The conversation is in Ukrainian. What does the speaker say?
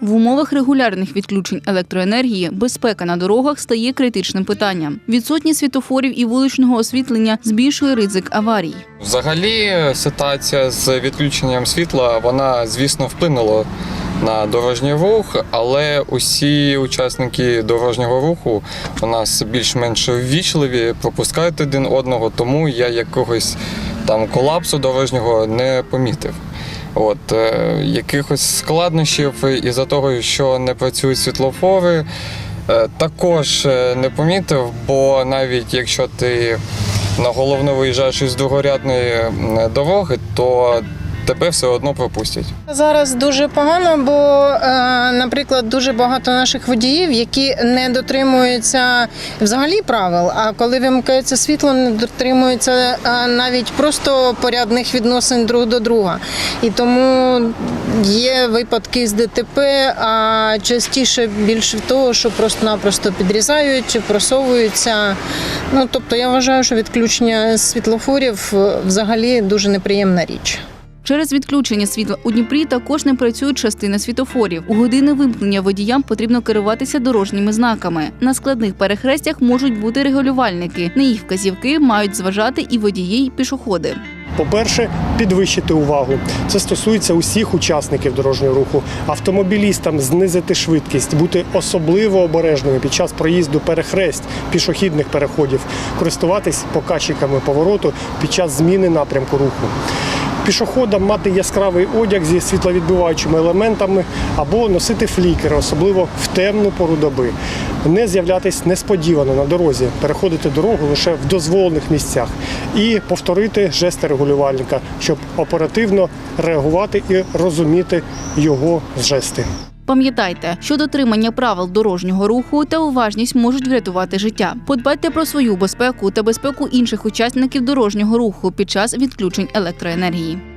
В умовах регулярних відключень електроенергії безпека на дорогах стає критичним питанням. Відсутність світофорів і вуличного освітлення збільшує ризик аварій. Взагалі, ситуація з відключенням світла, вона, звісно, вплинула на дорожній рух, але усі учасники дорожнього руху у нас більш-менш ввічливі, пропускають один одного, тому я якогось там колапсу дорожнього не помітив. От е, якихось складнощів із-за того, що не працюють світлофори, е, також е, не помітив, бо навіть якщо ти на головну виїжджаєш із другорядної дороги, то тебе все одно пропустять. Зараз дуже погано, бо, е, наприклад, дуже багато наших водіїв, які не дотримуються взагалі правил. А коли вимикається світло, не дотримуються е, навіть просто порядних відносин друг до друга. І тому є випадки з ДТП, а частіше більше того, що просто-напросто підрізають просовуються. Ну тобто я вважаю, що відключення світлофорів е, взагалі дуже неприємна річ. Через відключення світла у Дніпрі також не працюють частини світофорів. У години вимкнення водіям потрібно керуватися дорожніми знаками. На складних перехрестях можуть бути регулювальники. На їх вказівки мають зважати і водії, і пішоходи. По-перше, підвищити увагу. Це стосується усіх учасників дорожнього руху. Автомобілістам знизити швидкість, бути особливо обережними під час проїзду перехресть пішохідних переходів, користуватись показчиками повороту під час зміни напрямку руху. Пішоходам мати яскравий одяг зі світловідбиваючими елементами або носити флікери, особливо в темну пору доби. Не з'являтись несподівано на дорозі, переходити дорогу лише в дозволених місцях і повторити жести регулювальника, щоб оперативно реагувати і розуміти його жести. Пам'ятайте, що дотримання правил дорожнього руху та уважність можуть врятувати життя. Подбайте про свою безпеку та безпеку інших учасників дорожнього руху під час відключень електроенергії.